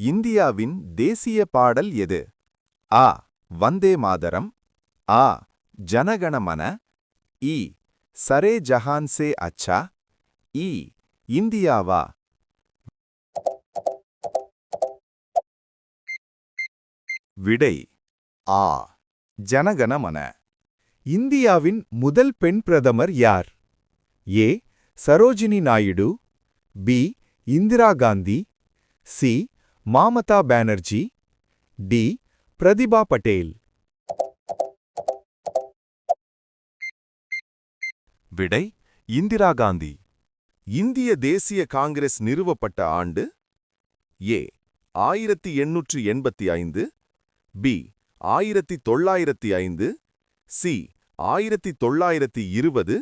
இந்தியாவின் தேசிய பாடல் எது? ஆ. வந்தே மாதரம். ஆ. ஜனகணமன இ. சரே ஜஹான் சே அச்சா. இ. இந்தியாவா விடை. ஆ. ஜனகணமன இந்தியாவின் முதல் பெண் பிரதமர் யார்? A. Sarojini Naidu. B. Indira Gandhi. C. Mamata Banerjee D. Pratibha Patel. விடை இந்திரா காந்தி. இந்திய தேசிய காங்கிரஸ் நிறுவப்பட்ட ஆண்டு ஏ. ஆயிரத்தி எண்ணூற்று எண்பத்தி ஐந்து பி. ஆயிரத்தி தொள்ளாயிரத்தி ஐந்து சி. ஆயிரத்தி தொள்ளாயிரத்தி இருபது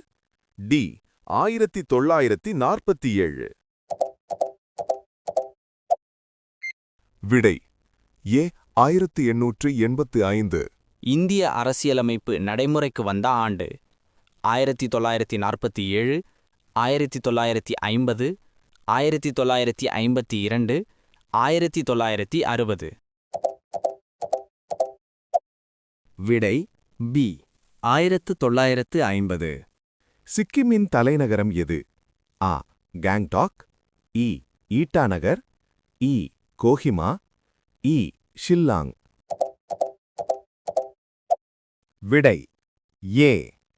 டி. ஆயிரத்தி தொள்ளாயிரத்தி நாற்பத்தி ஏழு. விடை. ஏ ஆயிரத்தி எண்ணூற்று எண்பத்து ஐந்து. இந்திய அரசியலமைப்பு நடைமுறைக்கு வந்த ஆண்டு. ஆயிரத்தி தொள்ளாயிரத்தி நாற்பத்தி ஏழு ஆயிரத்தி தொள்ளாயிரத்தி ஐம்பது ஆயிரத்தி தொள்ளாயிரத்தி ஐம்பத்தி இரண்டு ஆயிரத்தி தொள்ளாயிரத்தி அறுபது. விடை பி ஆயிரத்து தொள்ளாயிரத்து ஐம்பது. சிக்கிமின் தலைநகரம் எது? ஆ கேங்டாக் இ ஈட்டாநகர் இ கோஹிமா இ. ஷில்லாங். விடை ஏ.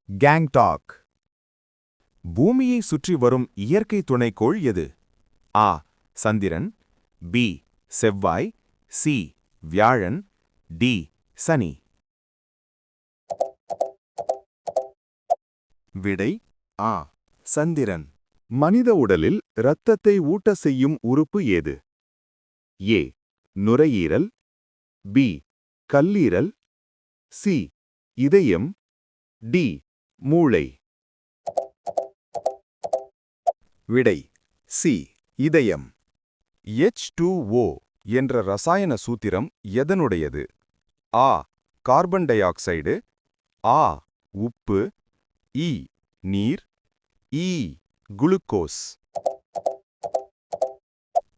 கேங்டாக். பூமியை சுற்றி வரும் இயற்கை துணைக்கோள் எது? ஆ. சந்திரன் பி. செவ்வாய் சி. வியாழன் டி. சனி. விடை ஆ. சந்திரன். மனித உடலில் இரத்தத்தை ஊட்ட செய்யும் உறுப்பு ஏது? ஏ. நுரையீரல். பி. கல்லீரல். சி. இதயம். டி. மூளை. விடை. சி. இதயம். எச் டூ ஓ என்ற ரசாயன சூத்திரம் எதனுடையது? ஆ. கார்பன் டை ஆக்சைடு ஆ. உப்பு. இ. நீர். இ. குளுக்கோஸ்.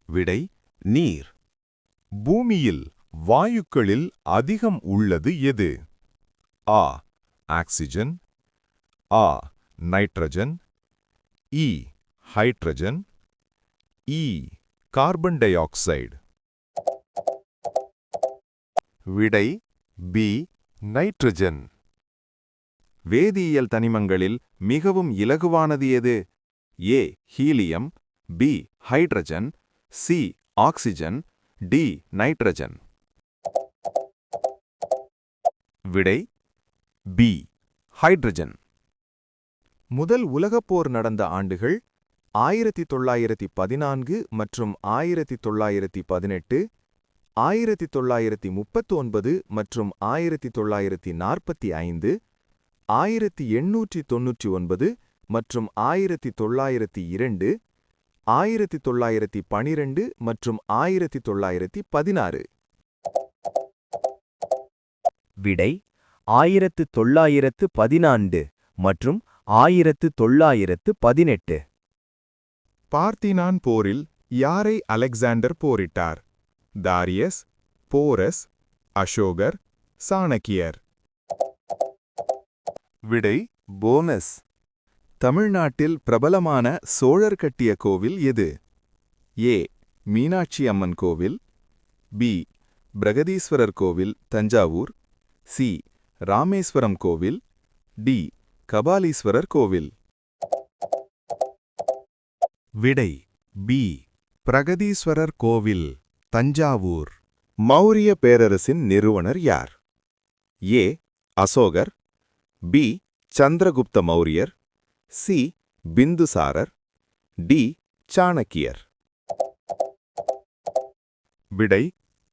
விடை. நீர். பூமியில் வாயுக்களில் அதிகம் உள்ளது எது? ஆ ஆக்சிஜன். ஆ நைட்ரஜன். இ ஹைட்ரஜன். இ கார்பன் டை ஆக்சைடு விடை பி நைட்ரஜன். வேதியியல் தனிமங்களில் மிகவும் இலகுவானது எது? A helium. B hydrogen. C oxygen. D nitrogen. விடை பி ஹைட்ரஜன். முதல் உலகப் போர் நடந்த ஆண்டுகள் ஆயிரத்தி தொள்ளாயிரத்தி பதினான்கு மற்றும் ஆயிரத்தி தொள்ளாயிரத்தி பதினெட்டு ஆயிரத்தி தொள்ளாயிரத்தி முப்பத்து ஒன்பது மற்றும் ஆயிரத்தி தொள்ளாயிரத்தி நாற்பத்தி ஐந்து ஆயிரத்தி எண்ணூற்றி தொன்னூற்றி ஒன்பது மற்றும் ஆயிரத்தி தொள்ளாயிரத்தி இரண்டு ஆயிரத்தி தொள்ளாயிரத்தி பனிரெண்டு மற்றும் ஆயிரத்தி தொள்ளாயிரத்தி பதினாறு. விடை ஆயிரத்து தொள்ளாயிரத்து பதினான்கு மற்றும் ஆயிரத்து தொள்ளாயிரத்து பதினெட்டு. பார்த்தினான் போரில் யாரை அலெக்சாண்டர் போரிட்டார்? தாரியஸ் போரஸ் அசோகர் சாணக்கியர். விடை போனஸ். தமிழ்நாட்டில் பிரபலமான சோழர் கட்டிய கோவில் எது? ஏ. மீனாட்சி அம்மன் கோவில் பி. பிரகதீஸ்வரர் கோவில் தஞ்சாவூர் சி. ராமேஸ்வரம் கோவில் டி. கபாலீஸ்வரர் கோவில். விடை பி. பிரகதீஸ்வரர் கோவில் தஞ்சாவூர். மௌரிய பேரரசின் நிறுவனர் யார்? ஏ. அசோகர் பி. சந்திரகுப்த மௌரியர் சி. பிந்துசாரர். டி. சாணக்கியர். விடை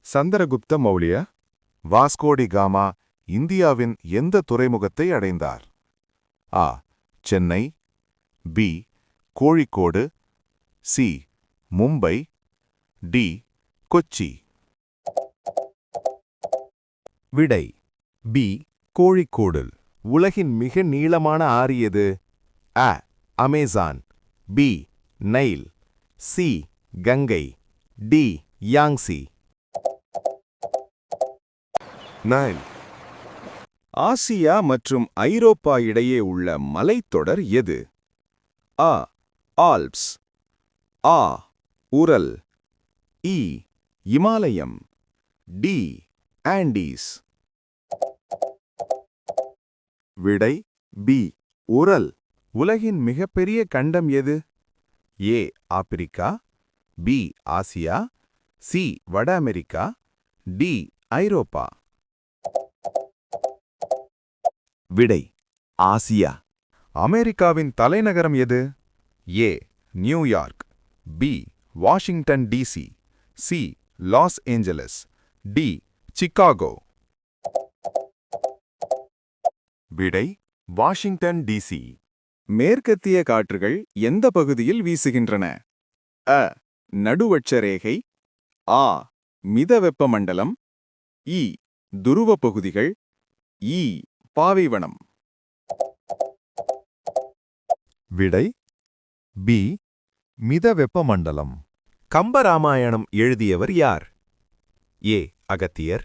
சந்திரகுப்த மௌலிய. வாஸ்கோடி காமா இந்தியாவின் எந்த துறைமுகத்தை அடைந்தார்? ஆ. Chennai. B. Kozhikode. C. Mumbai. D. Kochi. விடை பி. கோழிக்கோடு. உலகின் மிக நீளமான ஆறு எது? அ Amazon. B Nile C Ganga. D Yangtze. Nine. Asia மற்றும் ஐரோப்பா இடையே உள்ள மலைத்தொடர் எது? அ ஆல்ப்ஸ். ஆ உரல். இ இமாலயம். D Andes. விடை பி உரல். உலகின் மிகப்பெரிய கண்டம் எது? A Africa B Asia C வட அமெரிக்கா டி ஐரோப்பா. விடை ஆசியா. அமெரிக்காவின் தலைநகரம் எது? A New York B Washington DC C Los Angeles D Chicago. விடை வாஷிங்டன் டிசி. மேற்கத்திய காற்றுகள் எந்த பகுதியில் வீசுகின்றன? அ. நடுவட்சரேகை. ஆ. மித வெப்பமண்டலம் இ. துருவ பகுதிகள் இ. பாவைவனம் விடை. பி. மித வெப்பமண்டலம் கம்பராமாயணம் எழுதியவர் யார்? A. Agathiyar.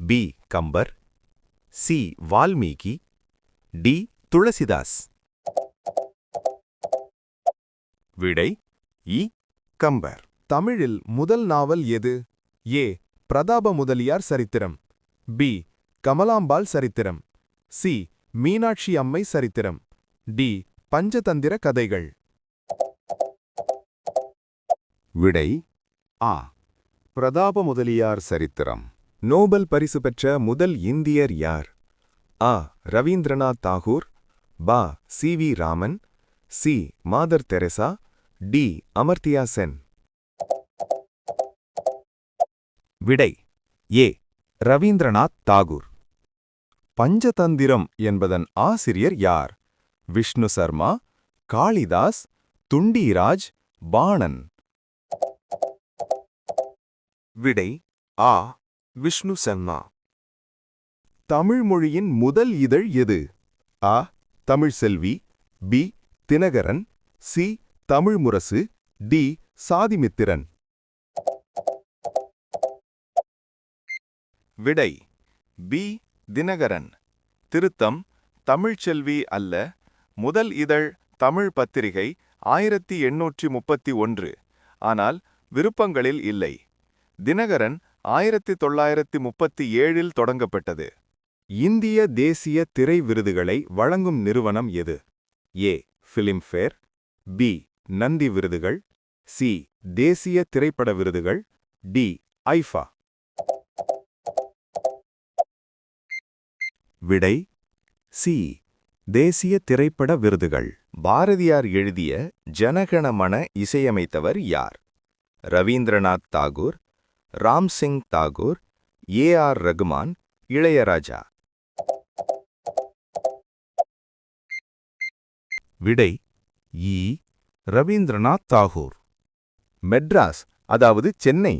B. Kambar. C. Valmiki. D. Tulsidas. விடை இ. கம்பர். தமிழில் முதல் நாவல் எது? ஏ. பிரதாப முதலியார் சரித்திரம். பி. கமலாம்பாள் சரித்திரம். சி. மீனாட்சி அம்மை சரித்திரம். டி. பஞ்சதந்திர கதைகள். விடை ஆ. பிரதாப முதலியார் சரித்திரம். நோபல் பரிசு பெற்ற முதல் இந்தியர் யார்? ஆ. ரவீந்திரநாத் தாகூர். பா. C. V. Raman. C. Mother Teresa. D. Amartya Sen. விடை. ஏ. ரவீந்திரநாத் தாகூர். பஞ்சதந்திரம் என்பதன் ஆசிரியர் யார்? விஷ்ணு சர்மா காளிதாஸ் துண்டீராஜ் பாணன். விடை. ஆ. விஷ்ணு சர்மா. தமிழ் மொழியின் முதல் இதழ் எது? அ Tamil Selvi B. Dinakaran C. Tamil Murasu D சாதிமித்திரன். விடை பி தினகரன். திருத்தம் தமிழ்ச்செல்வி அல்ல முதல் இதழ் தமிழ் பத்திரிகை ஆயிரத்தி எண்ணூற்றி முப்பத்தி ஒன்று ஆனால் விருப்பங்களில் இல்லை. தினகரன் ஆயிரத்தி தொள்ளாயிரத்தி முப்பத்தி ஏழில் தொடங்கப்பட்டது. இந்திய தேசிய திரை விருதுகளை வழங்கும் நிறுவனம் எது? ஏ ஃபிலிம்ஃபேர் பி நந்தி விருதுகள் சி. தேசிய திரைப்பட விருதுகள் டி. ஐஃபா. விடை சி. தேசிய திரைப்பட விருதுகள். பாரதியார் எழுதிய ஜனகணமன இசையமைத்தவர் யார்? ரவீந்திரநாத் தாகூர் ராம் சிங் தாகூர் ஏ. ஆர். ரகுமான் இளையராஜா. விடை ஈ ரவீந்திரநாத் தாகூர். மெட்ராஸ் அதாவது சென்னை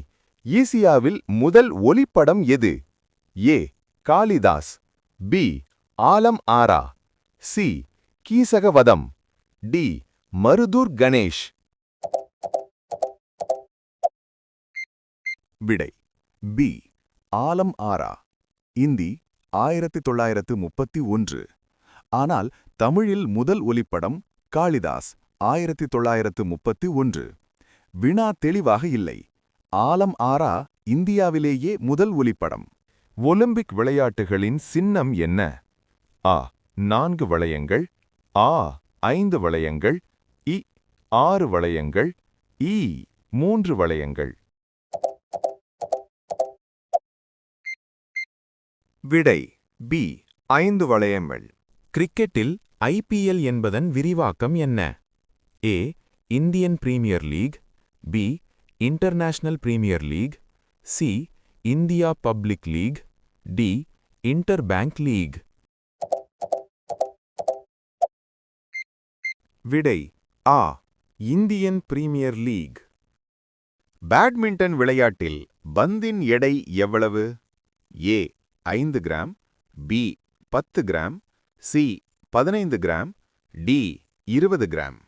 ஈசியாவில் முதல் ஒளிப்படம் எது? A. Kalidas B. Alam Ara C. Keechaka Vadham D. Marudhur Ganesh. விடை பி. ஆலம் ஆரா இந்தி ஆயிரத்தி தொள்ளாயிரத்து முப்பத்தி ஒன்று. ஆனால் தமிழில் முதல் ஒலிப்படம் காளிதாஸ். ஆயிரத்தி தொள்ளாயிரத்து முப்பத்தி ஒன்று. வினா தெளிவாக இல்லை. ஆலம் ஆரா இந்தியாவிலேயே முதல் ஒலிப்படம். ஒலிம்பிக் விளையாட்டுகளின் சின்னம் என்ன? ஆ நான்கு வளையங்கள். ஆ ஐந்து வளையங்கள். இ ஆறு வளையங்கள். இ மூன்று வளையங்கள். விடை பி ஐந்து வளையங்கள். கிரிக்கெட்டில் ஐபிஎல் என்பதன் விரிவாக்கம் என்ன? A Indian Premier League B International Premier League C India Public League D Inter Bank League விடை ஆ இந்தியன் பிரீமியர் லீக் பேட்மிண்டன் விளையாட்டில் பந்தின் எடை எவ்வளவு? ஏ ஐந்து கிராம் பி பத்து கிராம் சி பதினைந்து கிராம் டி இருபது கிராம்.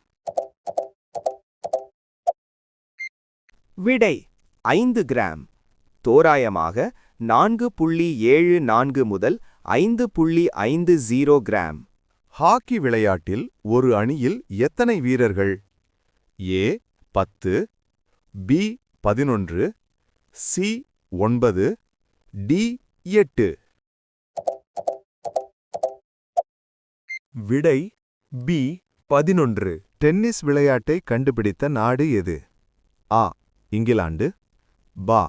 விடை ஐந்து கிராம். தோராயமாக நான்கு புள்ளி ஏழு நான்கு முதல் ஐந்து புள்ளி ஐந்து ஜீரோ கிராம். ஹாக்கி விளையாட்டில் ஒரு அணியில் எத்தனை வீரர்கள்? ஏ பத்து பி பதினொன்று சி ஒன்பது டி எட்டு. விடை பி பதினொன்று. டென்னிஸ் விளையாட்டை கண்டுபிடித்த நாடு எது? ஆ இங்கிலாந்து பா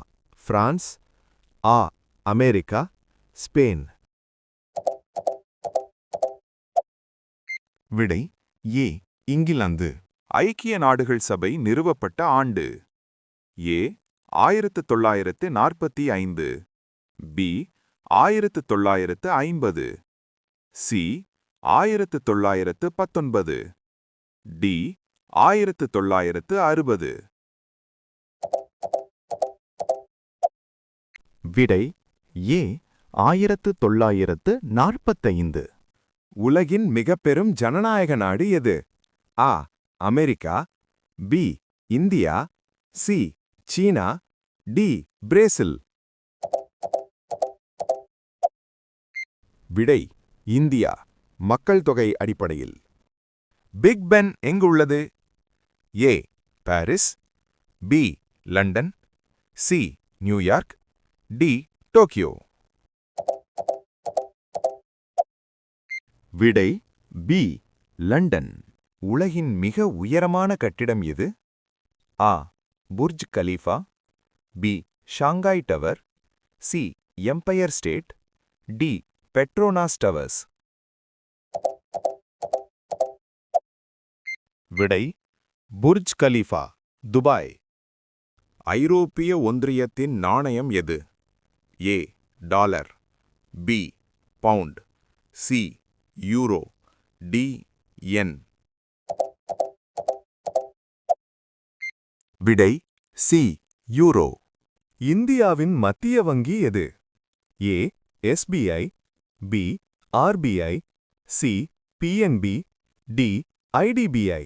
பிரான்ஸ் ஆ அமெரிக்கா ஸ்பெயின். விடை ஏ இங்கிலாந்து. ஐக்கிய நாடுகள் சபை நிறுவப்பட்ட ஆண்டு. ஏ ஆயிரத்து தொள்ளாயிரத்து நாற்பத்தி ஐந்து. பி ஆயிரத்து தொள்ளாயிரத்து ஐம்பது. சி ஆயிரத்து தொள்ளாயிரத்து பத்தொன்பது. டி ஆயிரத்து தொள்ளாயிரத்து அறுபது. விடை ஏ ஆயிரத்து தொள்ளாயிரத்து நாற்பத்தைந்து. உலகின் மிகப்பெரும் ஜனநாயக நாடு எது? ஆ America B India C China D Brazil. விடை இந்தியா மக்கள் தொகை அடிப்படையில். பிக் பென் எங்குள்ளது? A Paris B London C New York D Tokyo. விடை பி லண்டன். உலகின் மிக உயரமான கட்டிடம் எது? ஆ Burj Khalifa. B Shanghai Tower. C Empire State. D Petronas Towers. விடை புர்ஜ் கலீஃபா துபாய். ஐரோப்பிய ஒன்றியத்தின் நாணயம் எது? A dollar B pound C euro D yen விடை சி யூரோ இந்தியாவின் மத்திய வங்கி எது? A SBI B RBI C PNB D IDBI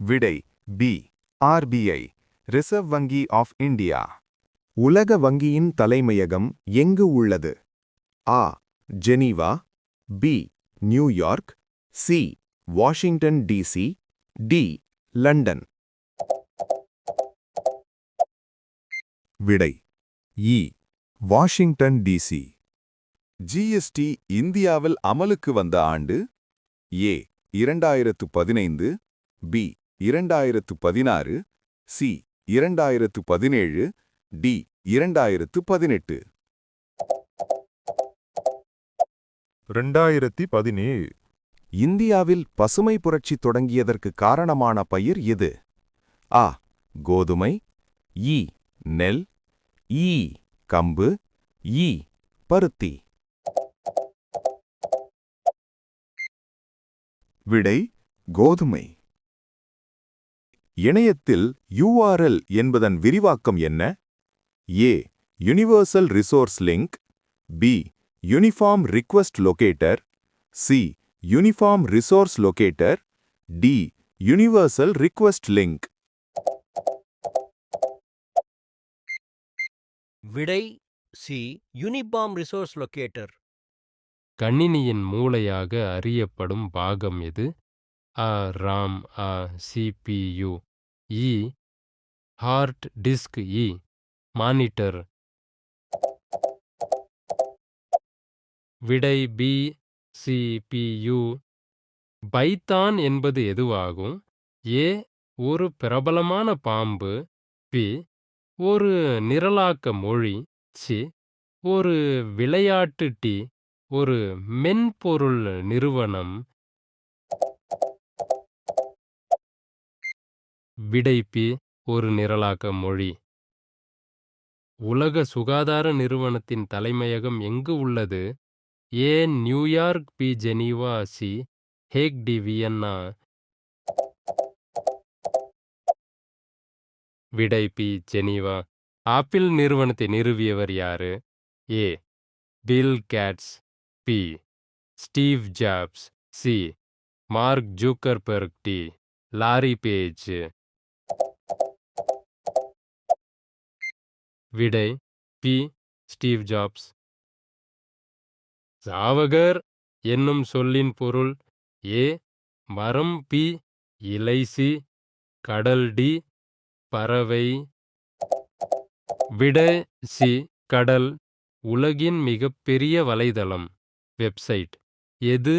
விடை பி ஆர்பிஐ ரிசர்வ் வங்கி ஆஃப் இந்தியா உலக வங்கியின் தலைமையகம் எங்கு உள்ளது? ஆ Geneva B New York C Washington DC D London விடை. இ வாஷிங்டன் டிசி ஜிஎஸ்டி இந்தியாவில் அமலுக்கு வந்த ஆண்டு? ஏ இரண்டாயிரத்து பதினைந்து. பி இரண்டாயிரத்து பதினாறு. சி இரண்டாயிரத்து பதினேழு டி இரண்டாயிரத்து பதினெட்டு. ரெண்டாயிரத்தி பதினேழு. இந்தியாவில் பசுமை புரட்சி தொடங்கியதற்கு காரணமான பயிர் எது? ஆ கோதுமை ஈ நெல் ஈ கம்பு ஈ பருத்தி. விடை கோதுமை. இணையத்தில் யூஆர்எல் என்பதன் விரிவாக்கம் என்ன? A. Universal resource link B uniform request locator C uniform resource locator D universal request link விடை சி யூனிபார்ம் ரிசோர்ஸ் லொகேட்டர் கணினியின் மூளையாக அறியப்படும் பாகம் எது? அ ராம் அ சிபியு இ ஹார்ட் டிஸ்க் இ மானிட்டர். விடை பி சிபியு பைத்தான் என்பது எதுவாகும்? ஏ ஒரு பிரபலமான பாம்பு. பி ஒரு நிரலாக்க மொழி. சி ஒரு விளையாட்டு டி ஒரு மென்பொருள் நிறுவனம். விடைப்பி ஒரு நிரலாக்க மொழி. உலக சுகாதார நிறுவனத்தின் தலைமையகம் எங்கு உள்ளது? ஏன் New York B Geneva C Hague D Vienna? விடை பி ஜெனீவா. ஆப்பிள் நிறுவனத்தை நிறுவியவர் யாரு? A Bill Gates. B Steve Jobs. C Mark Zuckerberg D Larry Page. விடை பி. Steve Jobs. சாவகர் என்னும் சொல்லின் பொருள் ஏ. மரம் பி. இலை சி. கடல் டி. பறவை. விடை சி. கடல். உலகின் மிகப்பெரிய வலைதளம். வெப்சைட். எது?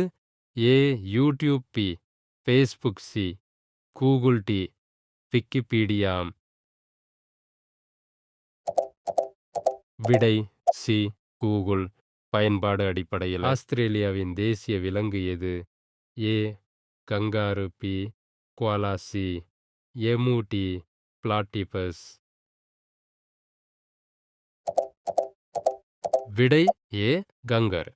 A. YouTube B. Facebook C. Google D. விக்கிபீடியாம். விடை சி. கூகுள். பயன்பாடு அடிப்படையில் ஆஸ்திரேலியாவின் தேசிய விலங்கு எது? ஏ. Kangaroo B. குவாலாசி எமூட்டி பிளாட்டிபஸ். விடை ஏ. கங்கர்.